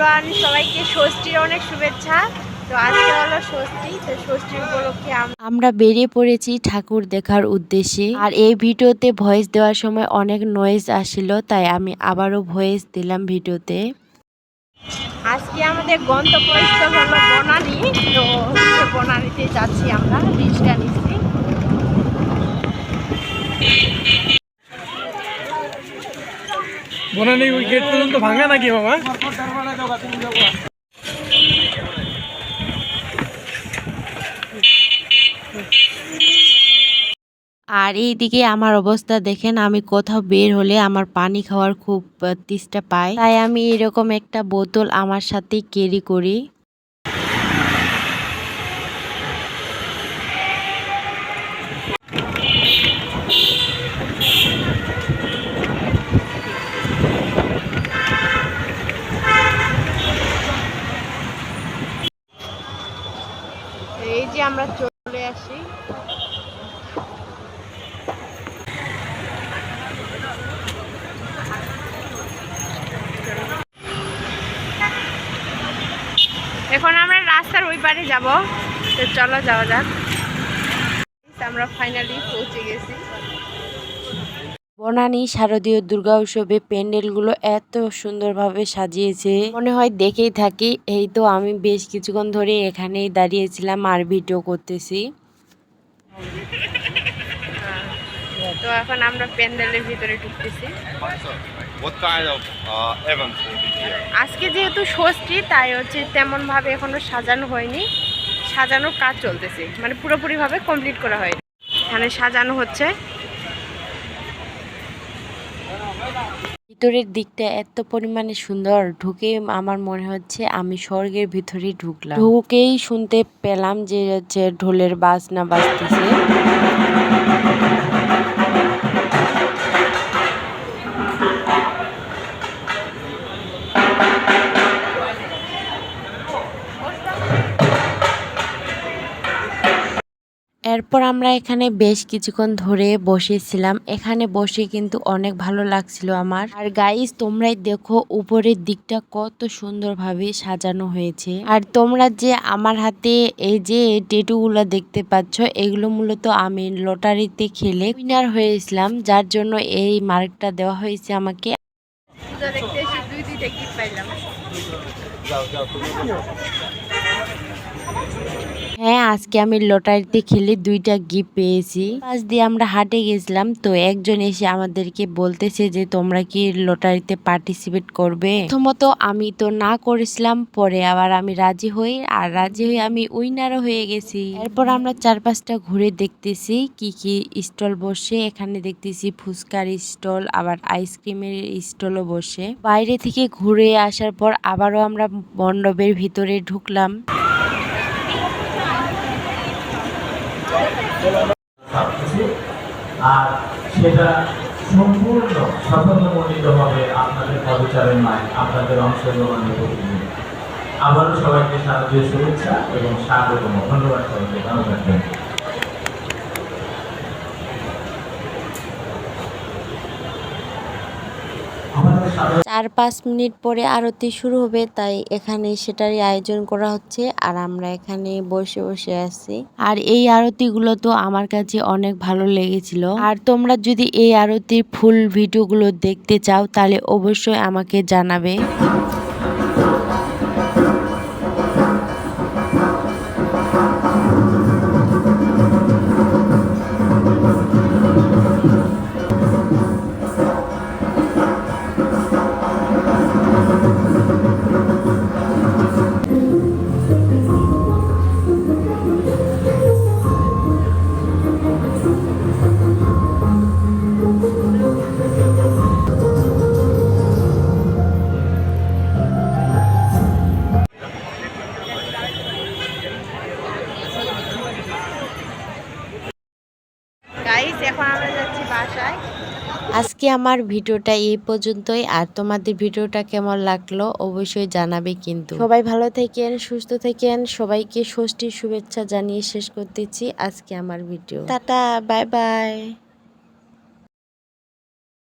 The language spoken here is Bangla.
এভরিওয়ান সবাইকে ষষ্ঠীর অনেক শুভেচ্ছা। তো আজকে হলো ষষ্ঠী তো ষষ্ঠীর উপলক্ষে আমরা বেরিয়ে পড়েছি ঠাকুর দেখার উদ্দেশ্যে। আর এই ভিডিওতে ভয়েস দেওয়ার সময় অনেক নয়েজ আসছিল তাই আমি আবারও ভয়েস দিলাম ভিডিওতে। আজকে আমাদের গন্তব্যস্থল হলো বনানী তো হচ্ছে বনানীতে যাচ্ছি আমরা রিক্সা নিচ্ছি বনানি ওই গেট পর্যন্ত ভাঙা নাকি আর এইদিকে আমার অবস্থা দেখেন, আমি কোথাও বের হলে আমার পানি খাওয়ার খুব তেষ্টা পায় তাই আমি এরকম একটা বোতল আমার সাথে ক্যারি করি। এই যে আমরা চলে আসি। এখন আমরা রাস্তার ওই পারে যাব। তো চলো যাওয়া যাক। আমরা ফাইনালি পৌঁছে গেছি। বনানী শারদীয় দুর্গা উৎসবে প্যান্ডেলগুলো এত সুন্দরভাবে সাজিয়েছে। মনে হয় দেখেই থাকি এই তো আমি বেশ কিছুক্ষণ ধরে এখানেই দাঁড়িয়েছিলাম আর ভিডিও করতেছি। তো এখন আমরা প্যান্ডেলের ভিতরে ঢুকতেছি। Uh? আজকে যেহেতু ষষ্ঠী তাই হচ্ছে তেমন ভাবে এখনও সাজানো হয়নি। সাজানোর কাজ চলতেছে মানে পুরোপুরি ভাবে কমপ্লিট করা হয়নি। এখানে সাজানো হচ্ছে। ভিতরের দিকটা এত পরিমাণে সুন্দর। ঢুকে আমার মনে হচ্ছে আমি স্বর্গের ভিতরে ঢুকলাম। ঢুকেই শুনতে পেলাম যে হচ্ছে ঢোলের বাজনা বাজতেছে। এরপর আমরা এখানে বেশ কিছুক্ষণ ধরে বসেছিলাম। এখানে বসে কিন্তু অনেক ভালো লাগছিল আমার। আর গাইস তোমরাই দেখো উপরের দিকটা কত সুন্দরভাবে সাজানো হয়েছে। আর তোমরা যে আমার হাতে এই যে টেটুগুলো দেখতে পাচ্ছ এগুলো মূলত আমি লটারিতে খেলে উইনার হয়েছিলাম যার জন্য এই মার্কটা দেওয়া হয়েছে আমাকে। দেখতে দুই দুইটা গিফট পাইলাম। হ্যাঁ আজকে আমি লটারিতে খেলে দুইটা গিফট পেয়েছি। পাশ দিয়ে আমরা হাটে গেছিলাম, তো একজন এসে আমাদেরকে বলতেছে যে, তোমরা কি লটারিতে পার্টিসিপেট করবে? প্রথমত আমি তো না করেছিলাম, পরে আবার আমি রাজি হই, আর রাজি হয়ে আমি উইনারও হয়ে গেছি। এরপর আমরা চারপাশটা ঘুরে দেখতেছি, কি কি স্টল বসে। এখানে দেখতেছি ফুচকার স্টল, আবার আইসক্রিমের স্টলও বসে। বাইরে থেকে ঘুরে আসার পর আবারও আমরা মণ্ডপের ভিতরে ঢুকলাম। আর সেটা সম্পূর্ণ সফলমণ্ডিতভাবে আপনাদের পদচারণায় আপনাদের অংশগ্রহণের প্রতিদিন আবারও সবাইকে শারদীয় শুভেচ্ছা এবং স্বাগত ধন্যবাদ সবাইকে। ভালো থাকবেন। চার পাঁচ মিনিট পরে আরতি শুরু হবে, তাই এখানে সেটারই আয়োজন করা হচ্ছে আর আমরা এখানে বসে বসে আছি। আর এই আরতিগুলো তো আমার কাছে অনেক ভালো লেগেছিল। আর তোমরা যদি এই আরতির ফুল ভিডিওগুলো দেখতে চাও, তাহলে অবশ্যই আমাকে জানাবে। আজকে আমার ভিডিওটা এই পর্যন্তই। আর তোমাদের ভিডিওটা কেমন লাগল অবশ্যই জানাবে কিন্তু। সবাই ভালো থাকেন, সুস্থ থাকেন। সবাইকে ষষ্ঠীর শুভেচ্ছা জানিয়ে শেষ করতেছি আজকে আমার ভিডিও। Tata, bye bye.